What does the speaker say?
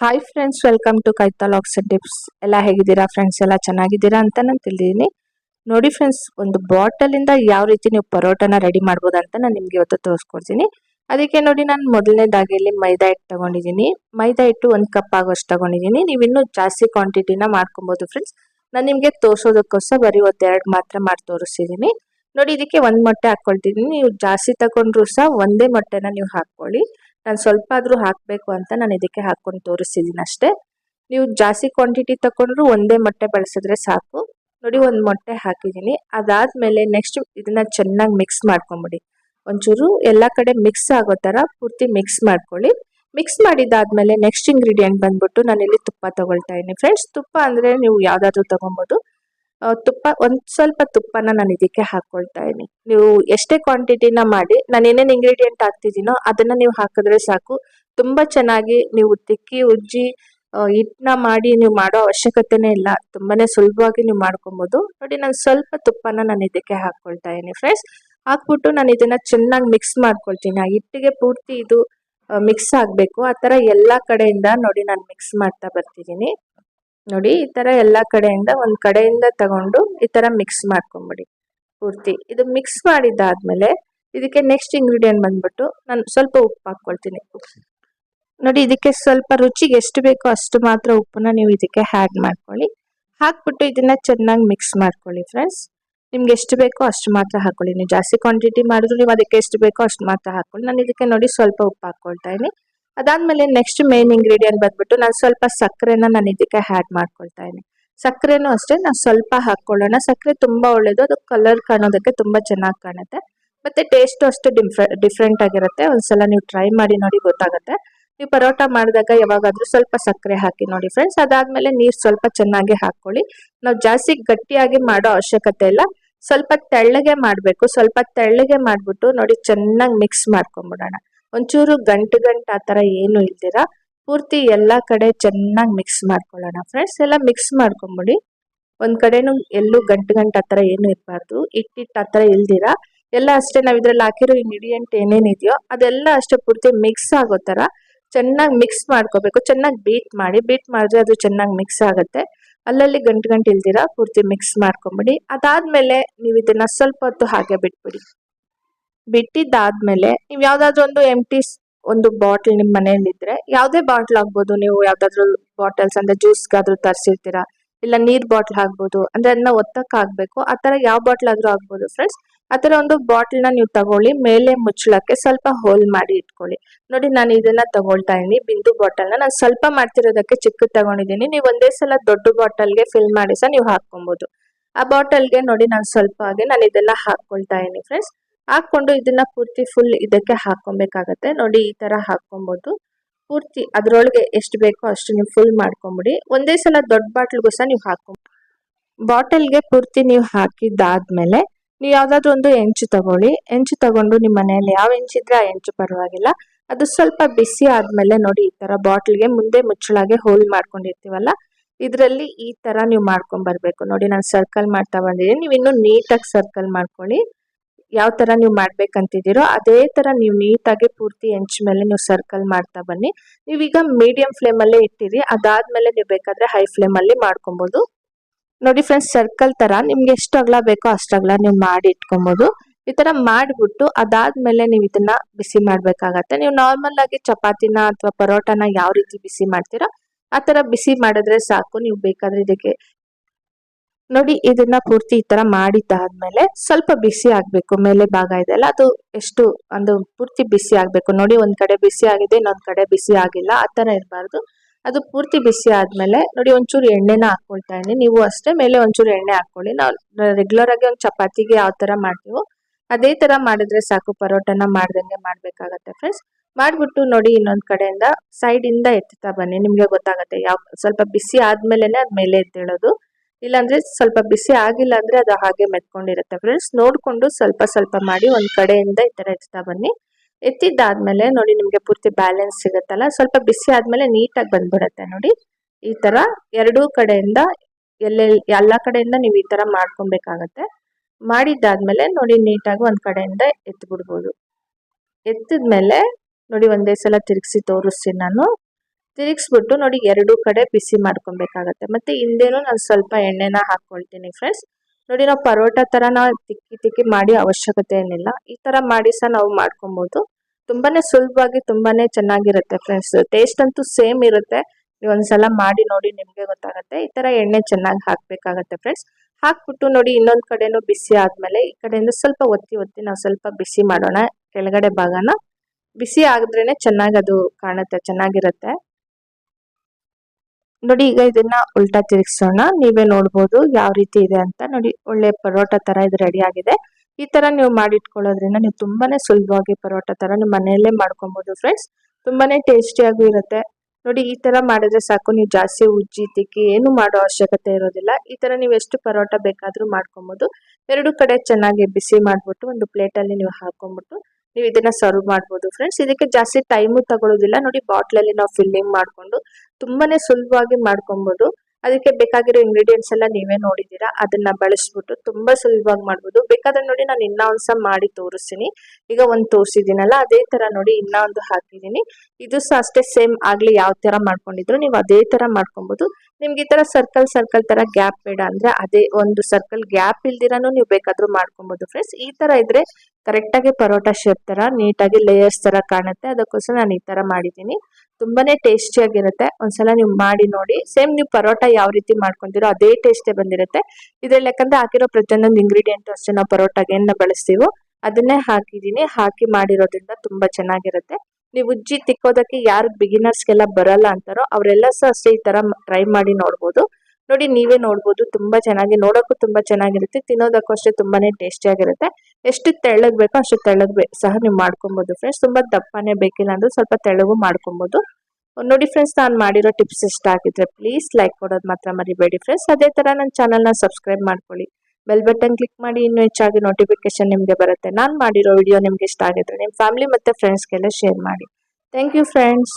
Hi friends welcome to ಕೈತಾ tips ಎಲ್ಲ ಹೇಗಿದ್ದೀರಾ ಫ್ರೆಂಡ್ಸ್ ಎಲ್ಲ ಚೆನ್ನಾಗಿದ್ದೀರಾ ಅಂತ ನಾನು ತಿಳಿದೀನಿ ನೋಡಿ ಫ್ರೆಂಡ್ಸ್ ಒಂದು ಬಾಟಲಿಂದ ಯಾವ ರೀತಿ ನೀವು ಪರೋಟನ ರೆಡಿ ಮಾಡ್ಬೋದು ಅಂತ ನಾನು ನಿಮ್ಗೆ ಇವತ್ತು ತೋರಿಸ್ಕೊಡ್ತೀನಿ. ಅದಕ್ಕೆ ನೋಡಿ ನಾನು ಮೊದಲನೇದಾಗಿ ಇಲ್ಲಿ ಮೈದಾ ಹಿಟ್ಟು ತಗೊಂಡಿದ್ದೀನಿ. ಮೈದಾ ಹಿಟ್ಟು ಒಂದು ಕಪ್ ಆಗೋಷ್ಟು ತಗೊಂಡಿದ್ದೀನಿ. ನೀವು ಇನ್ನೂ ಜಾಸ್ತಿ ಕ್ವಾಂಟಿಟಿನ ಮಾಡ್ಕೊಬೋದು ಫ್ರೆಂಡ್ಸ್ ನಾನು ನಿಮಗೆ ತೋರಿಸೋದಕ್ಕೋಸ್ಕರ ಬರೀ ಒಂದೆರಡು ಮಾತ್ರ ಮಾಡಿ ತೋರಿಸಿದ್ದೀನಿ ನೋಡಿ, ಇದಕ್ಕೆ ಒಂದು ಮೊಟ್ಟೆ ಹಾಕ್ಕೊಳ್ತಿದ್ದೀನಿ ನೀವು ಜಾಸ್ತಿ ತಗೊಂಡ್ರು ಸಹ ಒಂದೇ ಮೊಟ್ಟೆನ ನೀವು ಹಾಕ್ಕೊಳ್ಳಿ. ನಾನು ಸ್ವಲ್ಪ ಆದರೂ ಹಾಕಬೇಕು ಅಂತ ನಾನು ಇದಕ್ಕೆ ಹಾಕ್ಕೊಂಡು ತೋರಿಸಿದ್ದೀನಿ ಅಷ್ಟೇ ನೀವು ಜಾಸ್ತಿ ಕ್ವಾಂಟಿಟಿ ತಗೊಂಡ್ರು ಒಂದೇ ಮೊಟ್ಟೆ ಬಳಸಿದ್ರೆ ಸಾಕು. ನೋಡಿ, ಒಂದು ಮೊಟ್ಟೆ ಹಾಕಿದ್ದೀನಿ ಅದಾದಮೇಲೆ ನೆಕ್ಸ್ಟ್ ಇದನ್ನು ಚೆನ್ನಾಗಿ ಮಿಕ್ಸ್ ಮಾಡ್ಕೊಂಬಿಡಿ. ಒಂಚೂರು ಎಲ್ಲ ಕಡೆ ಮಿಕ್ಸ್ ಆಗೋ ಥರ ಪೂರ್ತಿ ಮಿಕ್ಸ್ ಮಾಡ್ಕೊಳ್ಳಿ. ಮಿಕ್ಸ್ ಮಾಡಿದಾದ್ಮೇಲೆ ನೆಕ್ಸ್ಟ್ ಇಂಗ್ರೀಡಿಯೆಂಟ್ ಬಂದ್ಬಿಟ್ಟು ನಾನಿಲ್ಲಿ ತುಪ್ಪ ತಗೊಳ್ತಾ ಇದ್ದೀನಿ. ಫ್ರೆಂಡ್ಸ್ ತುಪ್ಪ ಅಂದರೆ ನೀವು ಯಾವುದಾದ್ರೂ ತೊಗೊಬೋದು. ತುಪ್ಪ, ಒಂದು ಸ್ವಲ್ಪ ತುಪ್ಪನ ನಾನು ಇದಕ್ಕೆ ಹಾಕ್ಕೊಳ್ತಾ ಇದ್ದೀನಿ. ನೀವು ಎಷ್ಟೇ ಕ್ವಾಂಟಿಟಿನ ಮಾಡಿ, ನಾನು ಏನೇನು ಇಂಗ್ರೀಡಿಯೆಂಟ್ ಹಾಕ್ತಿದ್ದೀನೋ ಅದನ್ನು ನೀವು ಹಾಕಿದ್ರೆ ಸಾಕು. ತುಂಬ ಚೆನ್ನಾಗಿ ನೀವು ತಿಕ್ಕಿ, ಉಜ್ಜಿ ಹಿಟ್ಟನ್ನ ಮಾಡಿ ನೀವು ಮಾಡೋ ಅವಶ್ಯಕತೆನೇ ಇಲ್ಲ. ತುಂಬಾನೇ ಸುಲಭವಾಗಿ ನೀವು ಮಾಡ್ಕೊಬೋದು. ನೋಡಿ, ನಾನು ಸ್ವಲ್ಪ ತುಪ್ಪನ ನಾನು ಇದಕ್ಕೆ ಹಾಕ್ಕೊಳ್ತಾ ಇದ್ದೀನಿ ಫ್ರೆಂಡ್ಸ್ ಹಾಕ್ಬಿಟ್ಟು ನಾನು ಇದನ್ನ ಚೆನ್ನಾಗಿ ಮಿಕ್ಸ್ ಮಾಡ್ಕೊಳ್ತೀನಿ. ಆ ಹಿಟ್ಟಿಗೆ ಪೂರ್ತಿ ಇದು ಮಿಕ್ಸ್ ಆಗಬೇಕು. ಆ ಥರ ಎಲ್ಲ ಕಡೆಯಿಂದ ನೋಡಿ ನಾನು ಮಿಕ್ಸ್ ಮಾಡ್ತಾ ಬರ್ತಿದ್ದೀನಿ. ನೋಡಿ, ಈ ಥರ ಎಲ್ಲ ಕಡೆಯಿಂದ ಒಂದು ಕಡೆಯಿಂದ ತಗೊಂಡು ಈ ಥರ ಮಿಕ್ಸ್ ಮಾಡ್ಕೊಂಬಿಡಿ. ಪೂರ್ತಿ. ಇದು ಮಿಕ್ಸ್ ಮಾಡಿದ್ದಾದ್ಮೇಲೆ ಇದಕ್ಕೆ ನೆಕ್ಸ್ಟ್ ಇಂಗ್ರೀಡಿಯೆಂಟ್ ಬಂದ್ಬಿಟ್ಟು ನಾನು ಸ್ವಲ್ಪ ಉಪ್ಪು ಹಾಕ್ಕೊಳ್ತೀನಿ. ನೋಡಿ, ಇದಕ್ಕೆ ಸ್ವಲ್ಪ ರುಚಿಗೆ ಎಷ್ಟು ಬೇಕೋ ಅಷ್ಟು ಮಾತ್ರ ಉಪ್ಪನ್ನ ನೀವು ಇದಕ್ಕೆ ಹ್ಯಾಡ್ ಮಾಡ್ಕೊಳ್ಳಿ. ಹಾಕ್ಬಿಟ್ಟು ಇದನ್ನ ಚೆನ್ನಾಗಿ ಮಿಕ್ಸ್ ಮಾಡ್ಕೊಳ್ಳಿ ಫ್ರೆಂಡ್ಸ್ ನಿಮ್ಗೆ ಎಷ್ಟು ಬೇಕೋ ಅಷ್ಟು ಮಾತ್ರ ಹಾಕೊಳ್ಳಿ ನೀವು ಜಾಸ್ತಿ ಕ್ವಾಂಟಿಟಿ ಮಾಡಿದ್ರು ನೀವು ಅದಕ್ಕೆ ಎಷ್ಟು ಬೇಕೋ ಅಷ್ಟು ಮಾತ್ರ ಹಾಕೊಳ್ಳಿ ನಾನು ಇದಕ್ಕೆ ನೋಡಿ ಸ್ವಲ್ಪ ಉಪ್ಪು ಹಾಕ್ಕೊಳ್ತಾ ಇದ್ದೀನಿ. ಅದಾದ್ಮೇಲೆ ನೆಕ್ಸ್ಟ್ ಮೇನ್ ಇಂಗ್ರೀಡಿಯೆಂಟ್ ಬಂದ್ಬಿಟ್ಟು ನಾನು ಸ್ವಲ್ಪ ಸಕ್ಕರೆನ ನಾನು ಇದಕ್ಕೆ ಆ್ಯಡ್ ಮಾಡ್ಕೊಳ್ತಾ ಇದ್ದೀನಿ. ಸಕ್ಕರೆನೂ ಅಷ್ಟೇ ನಾವು ಸ್ವಲ್ಪ ಹಾಕ್ಕೊಳ್ಳೋಣ. ಸಕ್ಕರೆ ತುಂಬ ಒಳ್ಳೇದು, ಅದು ಕಲರ್ ಕಾಣೋದಕ್ಕೆ ತುಂಬ ಚೆನ್ನಾಗಿ ಕಾಣುತ್ತೆ. ಮತ್ತು ಟೇಸ್ಟು ಅಷ್ಟು ಡಿಫ್ರೆ ಡಿಫ್ರೆಂಟ್ ಆಗಿರುತ್ತೆ. ಒಂದ್ಸಲ ನೀವು ಟ್ರೈ ಮಾಡಿ ನೋಡಿ ಗೊತ್ತಾಗುತ್ತೆ. ನೀವು ಪರೋಟ ಮಾಡಿದಾಗ ಯಾವಾಗಾದರೂ ಸ್ವಲ್ಪ ಸಕ್ಕರೆ ಹಾಕಿ ನೋಡಿ ಫ್ರೆಂಡ್ಸ್ ಅದಾದಮೇಲೆ ನೀರು ಸ್ವಲ್ಪ ಚೆನ್ನಾಗಿ ಹಾಕ್ಕೊಳ್ಳಿ. ನಾವು ಜಾಸ್ತಿ ಗಟ್ಟಿಯಾಗಿ ಮಾಡೋ ಅವಶ್ಯಕತೆ ಇಲ್ಲ. ಸ್ವಲ್ಪ ತೆಳ್ಳಗೆ ಮಾಡಬೇಕು. ಸ್ವಲ್ಪ ತೆಳ್ಳಗೆ ಮಾಡಿಬಿಟ್ಟು ನೋಡಿ ಚೆನ್ನಾಗಿ ಮಿಕ್ಸ್ ಮಾಡ್ಕೊಂಬಿಡೋಣ. ಒಂಚೂರು ಗಂಟು ಗಂಟು ಆ ಥರ ಏನು ಇಲ್ದಿರ? ಪೂರ್ತಿ ಎಲ್ಲ ಕಡೆ ಚೆನ್ನಾಗಿ ಮಿಕ್ಸ್ ಮಾಡ್ಕೊಳ್ಳೋಣ ಫ್ರೆಂಡ್ಸ್ ಎಲ್ಲ ಮಿಕ್ಸ್ ಮಾಡ್ಕೊಂಬಿಡಿ. ಒಂದು ಕಡೆನೂ ಎಲ್ಲೂ ಗಂಟು ಗಂಟು ಆ ಥರ ಏನು ಇರಬಾರ್ದು. ಇಟ್ಟಿಟ್ಟು ಆ ಥರ ಇಲ್ದಿರ? ಎಲ್ಲ ಅಷ್ಟೇ ನಾವು ಇದರಲ್ಲಿ ಹಾಕಿರೋ ಇಂಗ್ರೀಡಿಯೆಂಟ್ ಏನೇನಿದೆಯೋ ಅದೆಲ್ಲ ಅಷ್ಟೇ ಪೂರ್ತಿ ಮಿಕ್ಸ್ ಆಗೋ ಥರ ಚೆನ್ನಾಗಿ ಮಿಕ್ಸ್ ಮಾಡ್ಕೋಬೇಕು. ಚೆನ್ನಾಗಿ ಬೀಟ್ ಮಾಡಿ ಬೀಟ್ ಮಾಡಿದ್ರೆ ಅದು ಚೆನ್ನಾಗಿ ಮಿಕ್ಸ್ ಆಗುತ್ತೆ. ಅಲ್ಲಲ್ಲಿ ಗಂಟು ಗಂಟು ಇಲ್ದಿರ ಪೂರ್ತಿ ಮಿಕ್ಸ್ ಮಾಡ್ಕೊಂಬಿಡಿ. ಅದಾದಮೇಲೆ ನೀವು ಇದನ್ನ ಸ್ವಲ್ಪ ಹೊತ್ತು ಹಾಗೆ ಬಿಟ್ಬಿಡಿ. ಬಿಟ್ಟಿದ್ದಾದ್ಮೇಲೆ ನೀವು ಯಾವ್ದಾದ್ರು ಒಂದು ಎಂಟಿ ಒಂದು ಬಾಟಲ್ ನಿಮ್ಮ ಮನೆಯಲ್ಲಿದ್ರೆ ಯಾವುದೇ ಬಾಟ್ಲ್ ಆಗ್ಬೋದು. ನೀವು ಯಾವ್ದಾದ್ರು ಬಾಟಲ್ಸ್ ಅಂದ್ರೆ ಜ್ಯೂಸ್ಗಾದ್ರೂ ತರಿಸಿರ್ತೀರಾ, ಇಲ್ಲ ನೀರ್ ಬಾಟ್ಲ್ ಆಗ್ಬೋದು, ಅಂದ್ರೆ ಅದನ್ನ ಒತ್ತಕ್ ಆಗ್ಬೇಕು ಆ ತರ ಯಾವ ಬಾಟ್ಲ್ ಆದ್ರೂ ಆಗ್ಬೋದು ಫ್ರೆಂಡ್ಸ್ ಆ ಒಂದು ಒಂದು ನ ನೀವು ತಗೊಳ್ಳಿ, ಮೇಲೆ ಮುಚ್ಚಳಕ್ಕೆ ಸ್ವಲ್ಪ ಹೋಲ್ ಮಾಡಿ ಇಟ್ಕೊಳ್ಳಿ. ನೋಡಿ, ನಾನು ಇದನ್ನ ತಗೊಳ್ತಾ ಇದೀನಿ ಬಿಂದು ಬಾಟಲ್ನ ನಾನು ಸ್ವಲ್ಪ ಮಾಡ್ತಿರೋದಕ್ಕೆ ಚಿಕ್ಕ ತಗೊಂಡಿದ್ದೀನಿ. ನೀವು ಒಂದೇ ಸಲ ದೊಡ್ಡ ಬಾಟಲ್ಗೆ ಫಿಲ್ ಮಾಡಿ ಸಹ ನೀವು ಹಾಕೊಬಹುದು ಆ ಬಾಟಲ್ಗೆ ನೋಡಿ, ನಾನು ಸ್ವಲ್ಪ ಹಾಗೆ ನಾನು ಇದನ್ನ ಹಾಕೊಳ್ತಾ ಇದೀನಿ ಫ್ರೆಂಡ್ಸ್ ಹಾಕೊಂಡು ಇದನ್ನ ಪೂರ್ತಿ ಫುಲ್ ಇದಕ್ಕೆ ಹಾಕೊಬೇಕಾಗತ್ತೆ ನೋಡಿ ಈ ತರ ಹಾಕೊಬಹುದು ಪೂರ್ತಿ ಅದ್ರೊಳಗೆ ಎಷ್ಟು ಬೇಕೋ ಅಷ್ಟು ನೀವು ಫುಲ್ ಮಾಡ್ಕೊಂಬಿಡಿ. ಒಂದೇ ಸಲ ದೊಡ್ಡ ಬಾಟ್ಲಿಗೂ ಸಹ ನೀವು ಹಾಕೊ ಬಾಟಲ್ಗೆ ಪೂರ್ತಿ ನೀವು ಹಾಕಿದ್ದಾದ್ಮೇಲೆ ನೀವು ಯಾವ್ದಾದ್ರು ಒಂದು ಹೆಂಚು ತಗೊಳ್ಳಿ. ಹೆಂಚು ತಗೊಂಡು ನಿಮ್ಮ ಮನೆಯಲ್ಲಿ ಯಾವ ಹೆಂಚಿದ್ರೆ ಆ ಹೆಂಚು ಪರವಾಗಿಲ್ಲ. ಅದು ಸ್ವಲ್ಪ ಬಿಸಿ ಆದ್ಮೇಲೆ ನೋಡಿ ಈ ತರ ಬಾಟ್ಲ್ಗೆ ಮುಂದೆ ಮುಚ್ಚಳಾಗೆ ಹೋಲ್ ಮಾಡ್ಕೊಂಡಿರ್ತೀವಲ್ಲ, ಇದರಲ್ಲಿ ಈ ತರ ನೀವು ಮಾಡ್ಕೊಂಡ್ ಬರ್ಬೇಕು ನೋಡಿ ನಾನು ಸರ್ಕಲ್ ಮಾಡ್ತಾ ಬಂದಿದ್ದೀನಿ. ನೀವು ಇನ್ನೂ ನೀಟಾಗಿ ಸರ್ಕಲ್ ಮಾಡ್ಕೊಳ್ಳಿ. ಯಾವ ತರ ನೀವು ಮಾಡ್ಬೇಕಂತಿದ್ದೀರೋ ಅದೇ ತರ ನೀವು ನೀಟಾಗಿ ಪೂರ್ತಿ ಹೆಂಚ್ ಮೇಲೆ ನೀವು ಸರ್ಕಲ್ ಮಾಡ್ತಾ ಬನ್ನಿ. ನೀವೀಗ ಮೀಡಿಯಂ ಫ್ಲೇಮಲ್ಲೇ ಇಟ್ಟಿರಿ. ಅದಾದ್ಮೇಲೆ ನೀವು ಬೇಕಾದ್ರೆ ಹೈ ಫ್ಲೇಮಲ್ಲಿ ಮಾಡ್ಕೊಬೋದು. ನೋಡಿ ಫ್ರೆಂಡ್ಸ್ ಸರ್ಕಲ್ ತರ ನಿಮ್ಗೆ ಎಷ್ಟು ಅಗಲ ಬೇಕೋ ಅಷ್ಟು ಅಗಲ ನೀವು ಮಾಡಿ ಇಟ್ಕೊಬೋದು. ಈ ತರ ಮಾಡ್ಬಿಟ್ಟು ಅದಾದ್ಮೇಲೆ ನೀವು ಇದನ್ನ ಬಿಸಿ ಮಾಡಬೇಕಾಗತ್ತೆ. ನೀವು ನಾರ್ಮಲ್ ಆಗಿ ಚಪಾತಿನ ಅಥವಾ ಪರೋಟಾನ ಯಾವ ರೀತಿ ಬಿಸಿ ಮಾಡ್ತೀರಾ ಆ ತರ ಬಿಸಿ ಮಾಡಿದ್ರೆ ಸಾಕು. ನೀವು ಬೇಕಾದ್ರೆ ಇದಕ್ಕೆ ನೋಡಿ ಇದನ್ನ ಪೂರ್ತಿ ಈ ತರ ಮಾಡಿದ್ದಾದ್ಮೇಲೆ ಸ್ವಲ್ಪ ಬಿಸಿ ಆಗ್ಬೇಕು, ಮೇಲೆ ಭಾಗ ಇದೆಲ್ಲ ಅದು ಎಷ್ಟು ಒಂದು ಪೂರ್ತಿ ಬಿಸಿ ಆಗ್ಬೇಕು. ನೋಡಿ ಒಂದ್ ಕಡೆ ಬಿಸಿ ಆಗಿದೆ, ಇನ್ನೊಂದ್ ಕಡೆ ಬಿಸಿ ಆಗಿಲ್ಲ, ಆ ತರ ಇರಬಾರ್ದು. ಅದು ಪೂರ್ತಿ ಬಿಸಿ ಆದ್ಮೇಲೆ ನೋಡಿ ಒಂಚೂರು ಎಣ್ಣೆನ ಹಾಕೊಳ್ತಾ ಇದ್ದೀನಿ. ನೀವು ಅಷ್ಟೇ ಮೇಲೆ ಒಂಚೂರು ಎಣ್ಣೆ ಹಾಕೊಳ್ಳಿ ನಾವು ರೆಗ್ಯುಲರ್ ಆಗಿ ಒಂದು ಚಪಾತಿಗೆ ಯಾವ ತರ ಮಾಡ್ತೀವೋ ಅದೇ ತರ ಮಾಡಿದ್ರೆ ಸಾಕು. ಪರೋಟನ ಮಾಡ್ದಂಗೆ ಮಾಡ್ಬೇಕಾಗತ್ತೆ ಫ್ರೆಂಡ್ಸ್ ಮಾಡ್ಬಿಟ್ಟು ನೋಡಿ ಇನ್ನೊಂದ್ ಕಡೆಯಿಂದ ಸೈಡ್ ಇಂದ ಎತ್ತಾ ಬನ್ನಿ. ನಿಮ್ಗೆ ಗೊತ್ತಾಗತ್ತೆ. ಯಾವ ಸ್ವಲ್ಪ ಬಿಸಿ ಆದ್ಮೇಲೆನೆ ಅದ್ ಮೇಲೆ ಎದ್ದೇಳೋದು. ಇಲ್ಲಾಂದ್ರೆ ಸ್ವಲ್ಪ ಬಿಸಿ ಆಗಿಲ್ಲ ಅಂದ್ರೆ ಅದು ಹಾಗೆ ಮೆತ್ಕೊಂಡಿರುತ್ತೆ ಫ್ರೆಂಡ್ಸ್ ನೋಡ್ಕೊಂಡು ಸ್ವಲ್ಪ ಸ್ವಲ್ಪ ಮಾಡಿ ಒಂದ್ ಕಡೆಯಿಂದ ಈ ತರ ಎತ್ತಾ ಬನ್ನಿ. ಎತ್ತಿದ್ದಾದ್ಮೇಲೆ ನೋಡಿ ನಿಮ್ಗೆ ಪೂರ್ತಿ ಬ್ಯಾಲೆನ್ಸ್ ಸಿಗುತ್ತಲ್ಲ? ಸ್ವಲ್ಪ ಬಿಸಿ ಆದ್ಮೇಲೆ ನೀಟಾಗಿ ಬಂದ್ಬಿಡತ್ತೆ ನೋಡಿ. ಈ ತರ ಎರಡೂ ಕಡೆಯಿಂದ ಎಲ್ಲೆಲ್ಲಿ ಎಲ್ಲ ಕಡೆಯಿಂದ ನೀವು ಈ ತರ ಮಾಡ್ಕೊಬೇಕಾಗತ್ತೆ. ಮಾಡಿದ್ದಾದ್ಮೇಲೆ ನೋಡಿ ನೀಟಾಗಿ ಒಂದ್ ಕಡೆಯಿಂದ ಎತ್ಬಿಡ್ಬೋದು. ಎತ್ತಿದ್ಮೇಲೆ ನೋಡಿ ಒಂದೇ ಸಲ ತಿರುಗಿಸಿ ತೋರಿಸ್ತೀನಿ ನಾನು. ತಿರುಗಿಸ್ಬಿಟ್ಟು ನೋಡಿ ಎರಡು ಕಡೆ ಬಿಸಿ ಮಾಡ್ಕೊಬೇಕಾಗತ್ತೆ. ಮತ್ತೆ ಹಿಂದೆನೂ ನಾನು ಸ್ವಲ್ಪ ಎಣ್ಣೆನ ಹಾಕ್ಕೊಳ್ತೀನಿ ಫ್ರೆಂಡ್ಸ್ ನೋಡಿ ನಾವು ಪರೋಟ ಥರ ನಾವು ತಿಕ್ಕಿ ತಿಕ್ಕಿ ಮಾಡಿ ಅವಶ್ಯಕತೆ ಏನಿಲ್ಲ. ಈ ಥರ ಮಾಡಿ ಸಹ ನಾವು ಮಾಡ್ಕೊಬೋದು. ತುಂಬಾನೇ ಸುಲಭವಾಗಿ ತುಂಬಾನೇ ಚೆನ್ನಾಗಿರುತ್ತೆ ಫ್ರೆಂಡ್ಸ್ ಟೇಸ್ಟ್ ಅಂತೂ ಸೇಮ್ ಇರುತ್ತೆ. ನೀವು ಒಂದ್ಸಲ ಮಾಡಿ ನೋಡಿ ನಿಮಗೆ ಗೊತ್ತಾಗುತ್ತೆ. ಈ ತರ ಎಣ್ಣೆ ಚೆನ್ನಾಗಿ ಹಾಕ್ಬೇಕಾಗತ್ತೆ ಫ್ರೆಂಡ್ಸ್ ಹಾಕ್ಬಿಟ್ಟು ನೋಡಿ ಇನ್ನೊಂದ್ ಕಡೆನೂ ಬಿಸಿ ಆದ್ಮೇಲೆ ಈ ಕಡೆಯಿಂದ ಸ್ವಲ್ಪ ಒತ್ತಿ ಒತ್ತಿ ನಾವು ಸ್ವಲ್ಪ ಬಿಸಿ ಮಾಡೋಣ. ಕೆಳಗಡೆ ಭಾಗನ ಬಿಸಿ ಆಗದ್ರೇನೆ ಚೆನ್ನಾಗಿ ಅದು ಕಾಣುತ್ತೆ, ಚೆನ್ನಾಗಿರುತ್ತೆ. ನೋಡಿ, ಈಗ ಇದನ್ನ ಉಲ್ಟಾ ತಿರುಗಿಸೋಣ. ನೀವೇ ನೋಡ್ಬೋದು ಯಾವ ರೀತಿ ಇದೆ ಅಂತ. ನೋಡಿ, ಒಳ್ಳೆ ಪರೋಟ ತರ ಇದು ರೆಡಿ ಆಗಿದೆ. ಈ ತರ ನೀವು ಮಾಡಿಟ್ಕೊಳ್ಳೋದ್ರಿಂದ ನೀವು ತುಂಬಾನೇ ಸುಲಭವಾಗಿ ಪರೋಟ ತರ ನಿಮ್ಮ ಮನೆಯಲ್ಲೇ ಮಾಡ್ಕೊಬಹುದು ಫ್ರೆಂಡ್ಸ್ ತುಂಬಾನೇ ಟೇಸ್ಟಿಯಾಗೂ ಇರುತ್ತೆ. ನೋಡಿ, ಈ ತರ ಮಾಡಿದ್ರೆ ಸಾಕು. ನೀವು ಜಾಸ್ತಿ ಉಜ್ಜಿ, ತಿಕ್ಕಿ ಏನು ಮಾಡೋ ಅವಶ್ಯಕತೆ ಇರೋದಿಲ್ಲ. ಈ ತರ ನೀವು ಎಷ್ಟು ಪರೋಟ ಬೇಕಾದ್ರೂ ಮಾಡ್ಕೊಬಹುದು ಎರಡು ಕಡೆ ಚೆನ್ನಾಗಿ ಬಿಸಿ ಮಾಡ್ಬಿಟ್ಟು ಒಂದು ಪ್ಲೇಟ್ ಅಲ್ಲಿ ನೀವು ಹಾಕೊಂಡ್ಬಿಟ್ಟು ನೀವು ಇದನ್ನ ಸರ್ವ್ ಮಾಡ್ಬೋದು ಫ್ರೆಂಡ್ಸ್ ಇದಕ್ಕೆ ಜಾಸ್ತಿ ಟೈಮು ತಗೊಳ್ಳೋದಿಲ್ಲ ನೋಡಿ ಬಾಟ್ಲಲ್ಲಿ ನಾವು ಫಿಲ್ಲಿಂಗ್ ಮಾಡ್ಕೊಂಡು ತುಂಬಾನೇ ಸುಲಭವಾಗಿ ಮಾಡ್ಕೊಬೋದು. ಅದಕ್ಕೆ ಬೇಕಾಗಿರೋ ಇಂಗ್ರೀಡಿಯೆಂಟ್ಸ್ ಎಲ್ಲ ನೀವೇ ನೋಡಿದೀರಾ ಅದನ್ನ ಬಳಸ್ಬಿಟ್ಟು ತುಂಬಾ ಸುಲಭವಾಗಿ ಮಾಡ್ಬೋದು. ಬೇಕಾದ್ರೆ ನೋಡಿ ನಾನು ಇನ್ನ ಒಂದ್ಸ ಮಾಡಿ ತೋರಿಸ್ತೀನಿ. ಈಗ ಒಂದ್ ತೋರಿಸಿದೀನಲ್ಲ ಅದೇ ತರ ನೋಡಿ ಇನ್ನ ಒಂದು ಹಾಕಿದೀನಿ ಇದು ಸಹ ಅಷ್ಟೇ ಸೇಮ್ ಆಗ್ಲಿ ಯಾವ ತರ ಮಾಡ್ಕೊಂಡಿದ್ರು, ನೀವು ಅದೇ ತರ ಮಾಡ್ಕೊಬಹುದು ನಿಮ್ಗೆ ಈ ತರ ಸರ್ಕಲ್ ಸರ್ಕಲ್ ತರ ಗ್ಯಾಪ್ ಬೇಡ ಅಂದ್ರೆ ಅದೇ ಒಂದು ಸರ್ಕಲ್ ಗ್ಯಾಪ್ ಇಲ್ದಿರಾನು ನೀವು ಬೇಕಾದ್ರೂ ಮಾಡ್ಕೊಬಹುದು ಫ್ರೆಂಡ್ಸ್ ಈ ತರ ಇದ್ರೆ ಕರೆಕ್ಟ್ ಆಗಿ ಪರೋಟ ಶೇಪ್ ಥರ ನೀಟಾಗಿ ಲೇಯರ್ಸ್ ಥರ ಕಾಣುತ್ತೆ. ಅದಕ್ಕೋಸ್ಕರ ನಾನು ಈ ಥರ ಮಾಡಿದ್ದೀನಿ. ತುಂಬಾನೇ ಟೇಸ್ಟಿಯಾಗಿರುತ್ತೆ. ಒಂದ್ಸಲ ನೀವು ಮಾಡಿ ನೋಡಿ. ಸೇಮ್ ನೀವು ಪರೋಟ ಯಾವ ರೀತಿ ಮಾಡ್ಕೊಂತೀರೋ ಅದೇ ಟೇಸ್ಟೇ ಬಂದಿರುತ್ತೆ. ಇದ್ರಲ್ಲಿ ಯಾಕಂದ್ರೆ ಹಾಕಿರೋ ಪ್ರತಿಯೊಂದೊಂದು ಇಂಗ್ರೀಡಿಯೆಂಟ್ ಅಷ್ಟೇ ನಾವು ಪರೋಟಾಗೆ ಏನ ಬಳಸ್ತೀವೋ ಅದನ್ನೇ ಹಾಕಿದ್ದೀನಿ. ಹಾಕಿ ಮಾಡಿರೋದ್ರಿಂದ ತುಂಬ ಚೆನ್ನಾಗಿರುತ್ತೆ. ನೀವು ಉಜ್ಜಿ ತಿಕ್ಕೋದಕ್ಕೆ ಯಾರು ಬಿಗಿನರ್ಸ್ಗೆಲ್ಲ ಬರಲ್ಲ ಅಂತಾರೋ ಅವರೆಲ್ಲ ಸಹ ಅಷ್ಟೇ ಈ ಥರ ಟ್ರೈ ಮಾಡಿ ನೋಡ್ಬೋದು. ನೋಡಿ ನೀವೇ ನೋಡ್ಬೋದು, ತುಂಬ ಚೆನ್ನಾಗಿ, ನೋಡೋಕ್ಕೂ ತುಂಬ ಚೆನ್ನಾಗಿರುತ್ತೆ, ತಿನ್ನೋದಕ್ಕೂ ಅಷ್ಟೇ ತುಂಬಾನೇ ಟೇಸ್ಟಿಯಾಗಿರುತ್ತೆ ಎಷ್ಟು ತೆಳ್ಳಗೆ ಬೇಕೋ ಅಷ್ಟು ತೆಳ್ಳಗ್ ಸಹ ನೀವು ಮಾಡ್ಕೊಬೋದು ಫ್ರೆಂಡ್ಸ್ ತುಂಬ ದಪ್ಪನೇ ಬೇಕಿಲ್ಲ ಅಂದ್ರೆ ಸ್ವಲ್ಪ ತೆಳ್ಳಗೂ ಮಾಡ್ಕೊಬೋದು. ನೋಡಿ ಫ್ರೆಂಡ್ಸ್ ನಾನು ಮಾಡಿರೋ ಟಿಪ್ಸ್ ಇಷ್ಟ ಆಗಿದ್ರೆ ಪ್ಲೀಸ್ ಲೈಕ್ ಕೊಡೋದು ಮಾತ್ರ ಮರಿಬೇಡಿ ಫ್ರೆಂಡ್ಸ್ ಅದೇ ತರ ನನ್ನ ಚಾನಲ್ನ ಸಬ್ಸ್ಕ್ರೈಬ್ ಮಾಡ್ಕೊಳ್ಳಿ. ಬೆಲ್ ಬಟನ್ ಕ್ಲಿಕ್ ಮಾಡಿ ಇನ್ನೂ ಹೆಚ್ಚಾಗಿ ನೋಟಿಫಿಕೇಶನ್ ನಿಮಗೆ ಬರುತ್ತೆ. ನಾನು ಮಾಡಿರೋ ವಿಡಿಯೋ ನಿಮ್ಗೆ ಇಷ್ಟ ಆಗಿದ್ರೆ ನಿಮ್ಮ ಫ್ಯಾಮಿಲಿ ಮತ್ತೆ ಫ್ರೆಂಡ್ಸ್ಗೆಲ್ಲ ಶೇರ್ ಮಾಡಿ. Thank you friends